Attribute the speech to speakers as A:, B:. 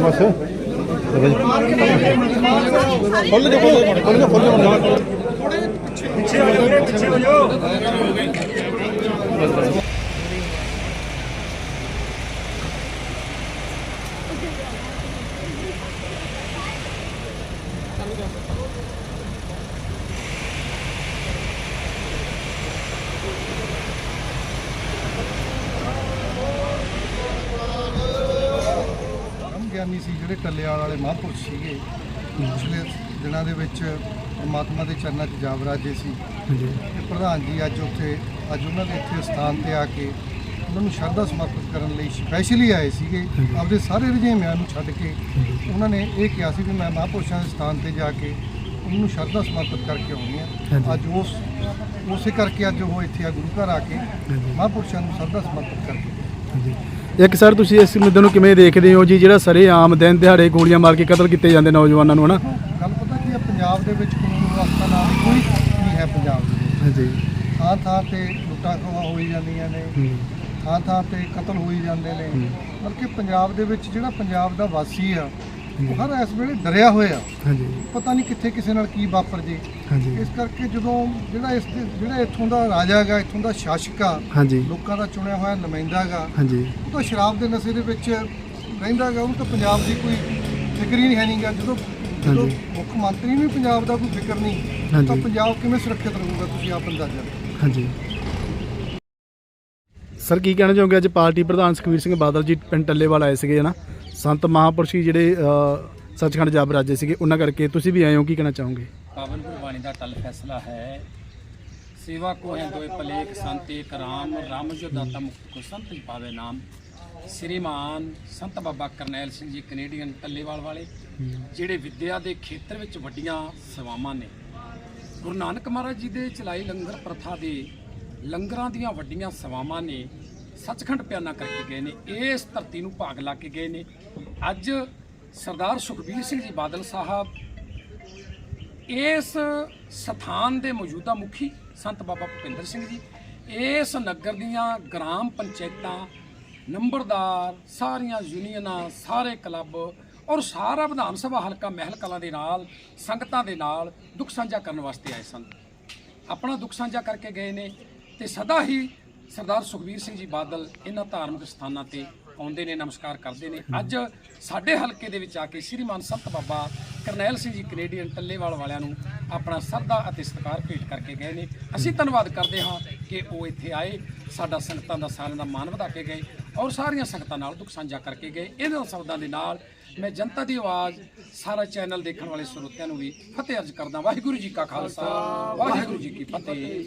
A: ਬਸ ਫੁੱਲ ਦੇ ਫੁੱਲ ਫੁੱਲ ਦੇ ਫੁੱਲ ਦੇ
B: ਬ੍ਰਹਮ ਗਿਆਨੀ ਸੀ ਜਿਹੜੇ ਟੱਲੇਵਾਲ ਵਾਲੇ ਮਹਾਂਪੁਰਸ਼ ਸੀਗੇ ਪਿਛਲੇ ਦਿਨਾਂ ਦੇ ਵਿੱਚ ਪਰਮਾਤਮਾ ਦੇ ਚਰਨਾਂ 'ਚ ਜਾ ਵਿਰਾਜੇ ਸੀ। ਤੇ ਪ੍ਰਧਾਨ ਜੀ ਅੱਜ ਉੱਥੇ ਅੱਜ ਉਹਨਾਂ ਦੇ ਇੱਥੇ ਸਥਾਨ ਤੇ ਆ ਕੇ ਉਹਨਾਂ ਨੂੰ ਸ਼ਰਧਾ ਸਮਰਪਿਤ ਕਰਨ ਲਈ ਸਪੈਸ਼ਲੀ ਆਏ ਸੀਗੇ। ਆਪਦੇ ਸਾਰੇ ਰੁਝੇਵਿਆਂ ਨੂੰ ਛੱਡ ਕੇ ਉਹਨਾਂ ਨੇ ਇਹ ਕਿਹਾ ਸੀ ਵੀ ਮੈਂ ਮਹਾਂਪੁਰਸ਼ਾਂ ਦੇ ਸਥਾਨ ਤੇ ਜਾ ਕੇ ਉਹਨਾਂ ਨੂੰ ਸ਼ਰਧਾ ਸਮਰਪਿਤ ਕਰਕੇ ਆਉਣੀ ਆ ਅੱਜ ਉਸ ਉਸੇ ਕਰਕੇ ਅੱਜ ਉਹ ਇੱਥੇ ਆ ਗੁਰੂ ਘਰ ਆ ਕੇ ਮਹਾਂਪੁਰਸ਼ਾਂ ਨੂੰ ਸ਼ਰਧਾ ਸਮਰਪਿਤ ਕਰਕੇ।
A: ਇੱਕ ਸਰ ਤੁਸੀਂ ਇਸ ਮੁੱਦੇ ਨੂੰ ਕਿਵੇਂ ਦੇਖਦੇ ਹੋ ਜੀ? ਜਿਹੜਾ ਸਰੇ ਆਮ ਦਿਨ ਦਿਹਾੜੇ ਗੋਲੀਆਂ ਮਾਰ ਕੇ ਕਤਲ ਕੀਤੇ ਜਾਂਦੇ ਨੌਜਵਾਨਾਂ ਨੂੰ ਹਨਾ?
B: ਗੱਲ ਪਤਾ ਕੀ ਹੈ ਪੰਜਾਬ ਦੇ ਵਿੱਚ ਕਾਨੂੰਨ ਵਿਵਸਥਾ ਨਾਲ ਕੋਈ ਨਹੀਂ ਹੈ ਪੰਜਾਬ ਦੇ ਵਿੱਚ।
A: ਹਾਂਜੀ।
B: ਥਾਂ ਥਾਂ ਤੇ ਲੁੱਟਾਂ ਖੋਹਾਂ ਹੋਈ ਜਾਂਦੀਆਂ ਨੇ। ਥਾਂ ਥਾਂ ਤੇ ਕਤਲ ਹੋਈ ਜਾਂਦੇ ਨੇ। ਬਲਕਿ ਪੰਜਾਬ ਦੇ ਵਿੱਚ ਜਿਹੜਾ ਪੰਜਾਬ ਦਾ ਵਾਸੀ ਆ ਉਹ ਹਰ ਇਸ ਵੇਲੇ ਡਰਿਆ ਹੋਇਆ।
A: ਹਾਂਜੀ।
B: ਪਤਾ ਨਹੀਂ ਕਿੱਥੇ ਕਿਸੇ ਨਾਲ ਕੀ ਵਾਪਰ ਜੇ।
A: ਹਾਂਜੀ।
B: ਇਸ ਕਰਕੇ ਜਦੋਂ ਜਿਹੜਾ ਇਸ ਦੇ- ਜਿਹੜਾ ਇੱਥੋਂ ਦਾ ਰਾਜਾ ਹੈਗਾ ਇੱਥੋਂ ਦਾ ਸ਼ਾਸਕ ਆ
A: ਹਾਂਜੀ।
B: ਲੋਕਾਂ ਦਾ ਚੁਣਿਆ ਹੋਇਆ ਨੁਮਾਇੰਦਾ ਹੈਗਾ
A: ਹਾਂਜੀ।
B: ਉਹ ਤਾਂ ਸ਼ਰਾਬ ਦੇ ਨਸ਼ੇ ਦੇ ਵਿੱਚ ਰਹਿੰਦਾ ਹੈਗਾ ਉਹਨੂੰ ਤਾਂ ਪੰਜਾਬ ਦੀ ਕੋਈ ਫਿਕਰ ਹੀ ਨਹੀਂ ਹੈ ਜਦੋਂ ਜਦੋਂ
A: ਹਾਂਜੀ।
B: ਮੁੱਖ ਮੰਤਰੀ ਨੂੰ ਵੀ ਪੰਜਾਬ ਦਾ ਕੋਈ ਫਿਕਰ ਨਹੀਂ ਤਾਂ
A: ਹਾਂਜੀ।
B: ਪੰਜਾਬ ਕਿਵੇਂ ਸੁਰੱਖਿਅਤ ਰਹੂਗਾ ਤੁਸੀਂ ਆਪ ਅੰਦਾਜ਼ਾ ਲਗਾਓ।
A: ਹਾਂਜੀ। ਸਰ ਕੀ ਕਹਿਣਾ ਚਾਹੋਗੇ? ਅੱਜ ਪਾਰਟੀ ਪ੍ਰਧਾਨ ਸੁਖਵੀਰ ਸਿੰਘ ਬਾਦਲ ਜੀ ਪਿੰਡ ਟੱਲੇਵਾਲ ਆਏ ਸੀਗੇ ਹਨਾ ਸੰਤ ਮਹਾਪੁਰਸ਼ੀ ਜਿਹੜੇ ਸੱਚਖੰਡ ਜਾਪ ਰਾਜੇ ਸੀਗੇ, ਉਹਨਾਂ ਕਰਕੇ ਤੁਸੀਂ ਵੀ ਆਏ ਹੋ, ਕੀ ਕਹਿਣਾ ਚਾਹੋਗੇ?
C: ਪਾਵਨ ਗੁਰਬਾਣੀ ਦਾ ਟਲ ਫੈਸਲਾ ਹੈ। ਸੇਵਾ ਕੋ ਹੈ ਦੋਏ ਪਲੇਖ ਸੰਤ ਏਕ ਰਾਮ ਰਾਮ ਜੋ ਦਾਤਾ ਮੁਕਤ ਕੋ ਸੰਤ ਹੀ ਪਾਵੇ ਨਾਮ। ਸ੍ਰੀਮਾਨ ਸੰਤ ਬਾਬਾ ਕਰਨੈਲ ਸਿੰਘ ਜੀ, ਕੈਨੇਡੀਅਨ ਟੱਲੇਵਾਲ ਵਾਲੇ, ਜਿਹੜੇ ਵਿੱਦਿਆ ਦੇ ਖੇਤਰ ਵਿੱਚ ਵੱਡੀਆਂ ਸੇਵਾਵਾਂ ਨੇ। ਗੁਰੂ ਨਾਨਕ ਮਹਾਰਾਜ ਜੀ ਦੇ ਚਲਾਈ ਲੰਗਰ ਪ੍ਰਥਾ ਦੇ ਲੰਗਰਾਂ ਦੀਆਂ ਵੱਡੀਆਂ ਸੇਵਾਵਾਂ ਨੇ। ਸੱਚਖੰਡ ਪਿਆਨਾ ਕਰਕੇ ਗਏ ਨੇ, ਇਸ ਧਰਤੀ ਨੂੰ ਭਾਗ ਲਾ ਕੇ ਗਏ ਨੇ। ਅੱਜ ਸਰਦਾਰ ਸੁਖਬੀਰ ਸਿੰਘ ਜੀ ਬਾਦਲ ਸਾਹਿਬ ਇਸ ਸਥਾਨ ਦੇ ਮੌਜੂਦਾ ਮੁਖੀ ਸੰਤ ਬਾਬਾ ਭੁਪਿੰਦਰ ਸਿੰਘ ਜੀ, ਇਸ ਨਗਰ ਦੀਆਂ ਗ੍ਰਾਮ ਪੰਚਾਇਤਾਂ, ਨੰਬਰਦਾਰ, ਸਾਰੀਆਂ ਯੂਨੀਅਨਾਂ, ਸਾਰੇ ਕਲੱਬ ਔਰ ਸਾਰਾ ਵਿਧਾਨ ਸਭਾ ਹਲਕਾ ਮਹਿਲ ਕਲਾਂ ਦੇ ਨਾਲ, ਸੰਗਤਾਂ ਦੇ ਨਾਲ ਦੁੱਖ ਸਾਂਝਾ ਕਰਨ ਵਾਸਤੇ ਆਏ ਸਨ। ਆਪਣਾ ਦੁੱਖ ਸਾਂਝਾ ਕਰਕੇ ਗਏ ਨੇ ਤੇ ਸਦਾ ਹੀ ਸਰਦਾਰ ਸੁਖਬੀਰ ਸਿੰਘ ਜੀ ਬਾਦਲ ਇਹਨਾਂ ਧਾਰਮਿਕ ਸਥਾਨਾਂ ਤੇ ਆਉਂਦੇ ਨੇ, ਨਮਸਕਾਰ ਕਰਦੇ ਨੇ। ਅੱਜ ਸਾਡੇ ਹਲਕੇ ਦੇ ਵਿੱਚ ਆ ਕੇ ਸ੍ਰੀਮਾਨ ਸੰਤ ਬਾਬਾ ਕਰਨੈਲ ਸਿੰਘ ਜੀ, ਕੈਨੇਡੀਅਨ ਟੱਲੇਵਾਲ ਵਾਲਿਆਂ ਨੂੰ ਆਪਣਾ ਸਰਦਾ ਅਤੇ ਸਤਿਕਾਰ ਭੇਟ ਕਰਕੇ ਗਏ ਨੇ। ਅਸੀਂ ਧੰਨਵਾਦ ਕਰਦੇ ਹਾਂ ਕਿ ਉਹ ਇੱਥੇ ਆਏ, ਸਾਡਾ ਸੰਗਤਾਂ ਦਾ ਸਾਰਿਆਂ ਦਾ ਮਾਣ ਵਧਾ ਕੇ ਗਏ ਔਰ ਸਾਰੀਆਂ ਸੰਗਤਾਂ ਨਾਲ ਦੁੱਖ ਸਾਂਝਾ ਕਰਕੇ ਗਏ। ਇਹਨਾਂ ਸ਼ਬਦਾਂ ਦੇ ਨਾਲ ਮੈਂ ਜਨਤਾ ਦੀ ਆਵਾਜ਼ ਸਾਰਾ ਚੈਨਲ ਦੇਖਣ ਵਾਲੇ ਸਰੋਤਿਆਂ ਨੂੰ ਵੀ ਫਤਿਹ ਅਰਜ਼ ਕਰਦਾ। ਵਾਹਿਗੁਰੂ ਜੀ ਕਾ ਖਾਲਸਾ, ਵਾਹਿਗੁਰੂ ਜੀ ਕੀ ਫਤਿਹ।